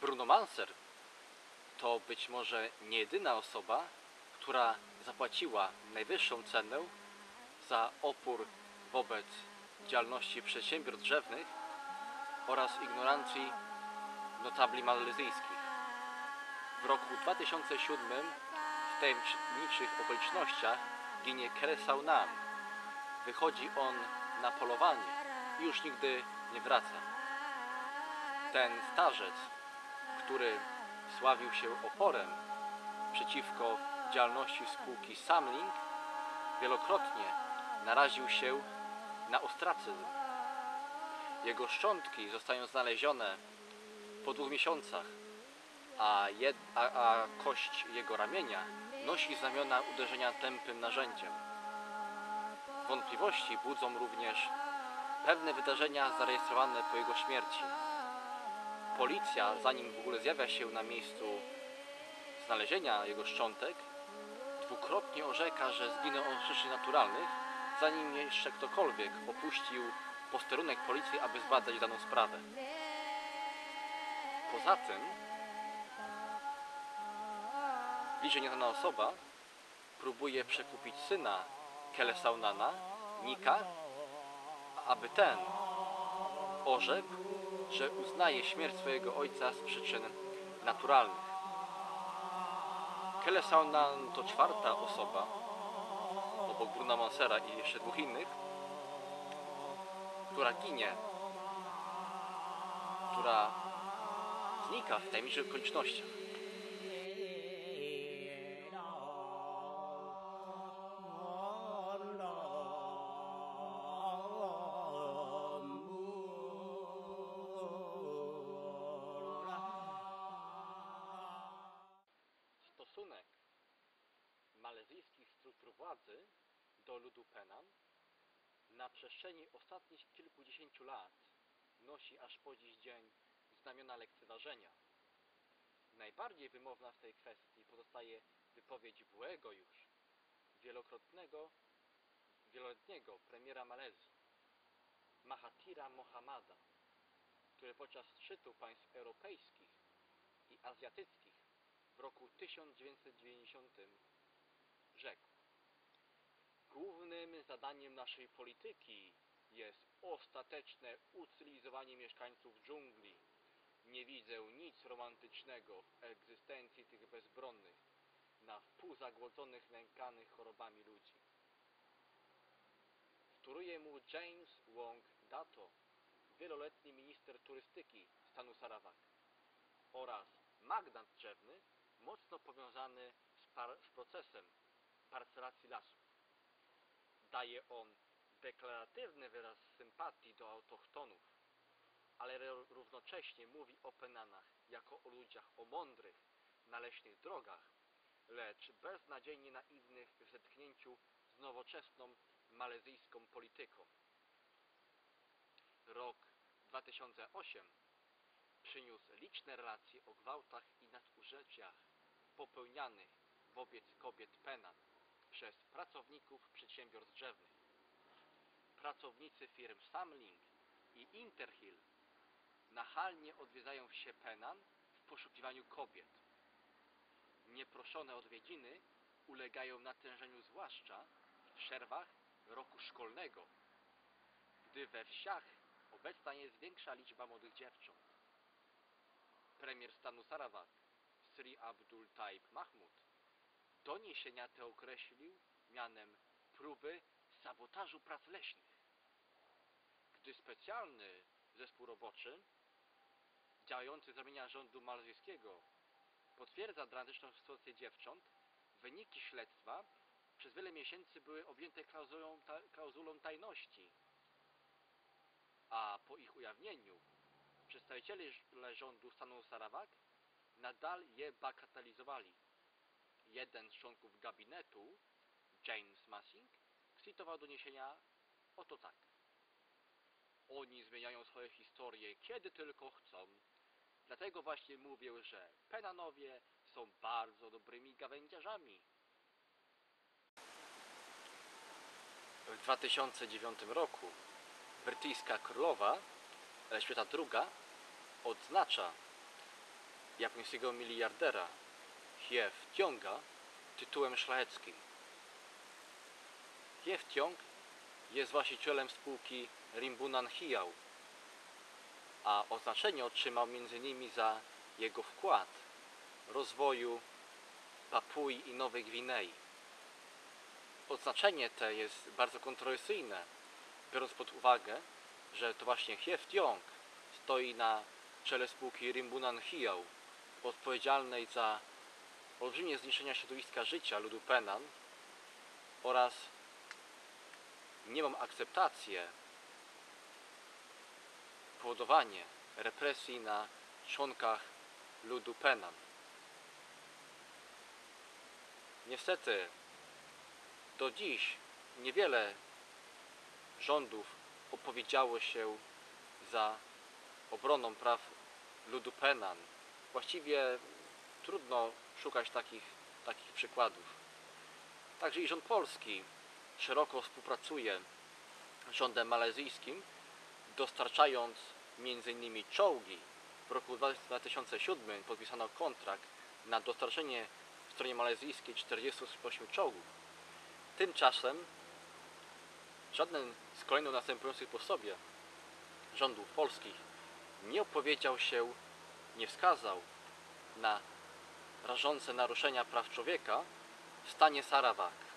Bruno Manser to być może nie jedyna osoba, która zapłaciła najwyższą cenę za opór wobec działalności przedsiębiorstw drzewnych oraz ignorancji notabli malezyjskich. W roku 2007 w tajemniczych okolicznościach ginie Keresau Nam. Wychodzi on na polowanie i już nigdy nie wraca. Ten starzec, który sławił się oporem przeciwko działalności spółki Samling, wielokrotnie naraził się na ostracyzm. Jego szczątki zostają znalezione po dwóch miesiącach, a, jed, a, a kość jego ramienia nosi znamiona uderzenia tępym narzędziem. Wątpliwości budzą również pewne wydarzenia zarejestrowane po jego śmierci. Policja, zanim w ogóle zjawia się na miejscu znalezienia jego szczątek, dwukrotnie orzeka, że zginął on z przyczyn naturalnych, zanim jeszcze ktokolwiek opuścił posterunek policji, aby zbadać daną sprawę. Poza tym, bliżej nieznana osoba próbuje przekupić syna Kelesaunana, Nika, aby ten orzekł, że uznaje śmierć swojego ojca z przyczyn naturalnych. Kelesaunan to czwarta osoba, obok Bruna Mansera i jeszcze dwóch innych, która ginie, która znika w tajemniczych okolicznościach. Malezyjskich struktur władzy do ludu Penang na przestrzeni ostatnich kilkudziesięciu lat nosi aż po dziś dzień znamiona lekceważenia. Najbardziej wymowna w tej kwestii pozostaje wypowiedź byłego już, wielokrotnego, wieloletniego premiera Malezji, Mahatira Mohamada, który podczas szczytu państw europejskich i azjatyckich w roku 1990 rzekł Głównym zadaniem naszej polityki jest ostateczne ucywilizowanie mieszkańców dżungli. Nie widzę nic romantycznego w egzystencji tych bezbronnych, na wpół zagłodzonych, nękanych chorobami ludzi. Wtóruje mu James Wong Dato, wieloletni minister turystyki stanu Sarawak oraz magnat drzewny mocno powiązany z, z procesem parcelacji lasów. Daje on deklaratywny wyraz sympatii do autochtonów, ale równocześnie mówi o Penanach jako o ludziach o mądrych, na leśnych drogach, lecz beznadziejnie naiwnych w zetknięciu z nowoczesną malezyjską polityką. Rok 2008 przyniósł liczne relacje o gwałtach i nadużyciach popełnianych wobec kobiet Penan przez pracowników przedsiębiorstw drzewnych. Pracownicy firm Samling i Interhill nachalnie odwiedzają wsie Penan w poszukiwaniu kobiet. Nieproszone odwiedziny ulegają natężeniu zwłaszcza w przerwach roku szkolnego, gdy we wsiach obecna jest większa liczba młodych dziewcząt. Premier stanu Sarawak Sri Abdul Taib Mahmud doniesienia te określił mianem próby sabotażu prac leśnych. Gdy specjalny zespół roboczy działający z ramienia rządu malezyjskiego potwierdza dramatyczną sytuację dziewcząt, wyniki śledztwa przez wiele miesięcy były objęte klauzulą, ta, klauzulą tajności, a po ich ujawnieniu przedstawiciele rządu stanu Sarawak nadal je bagatelizowali. Jeden z członków gabinetu, James Massing, skwitował doniesienia oto tak. Oni zmieniają swoje historie kiedy tylko chcą. Dlatego właśnie mówię, że Penanowie są bardzo dobrymi gawędziarzami. W 2009 roku brytyjska królowa Elżbieta II odznacza japońskiego miliardera Hie Tionga tytułem szlacheckim. Hie Tiong jest właścicielem spółki Rimbunan Hiał, a oznaczenie otrzymał m.in. za jego wkład rozwoju Papui i Nowej Gwinei. Oznaczenie te jest bardzo kontrowersyjne, biorąc pod uwagę, że to właśnie Hie Tiong stoi na czele spółki Rimbunan Hiał, odpowiedzialnej za olbrzymie zniszczenia środowiska życia ludu Penan oraz niemą akceptację, powodowanie represji na członkach ludu Penan. Niestety, do dziś niewiele rządów opowiedziało się za obroną praw ludu Penan. Właściwie trudno szukać takich, takich przykładów. Także i rząd polski szeroko współpracuje z rządem malezyjskim, dostarczając m.in. czołgi. W roku 2007 podpisano kontrakt na dostarczenie w stronie malezyjskiej 48 czołgów. Tymczasem żaden z kolejno następujących po sobie rządów polskich nie opowiedział się, nie wskazał na rażące naruszenia praw człowieka w stanie Sarawak.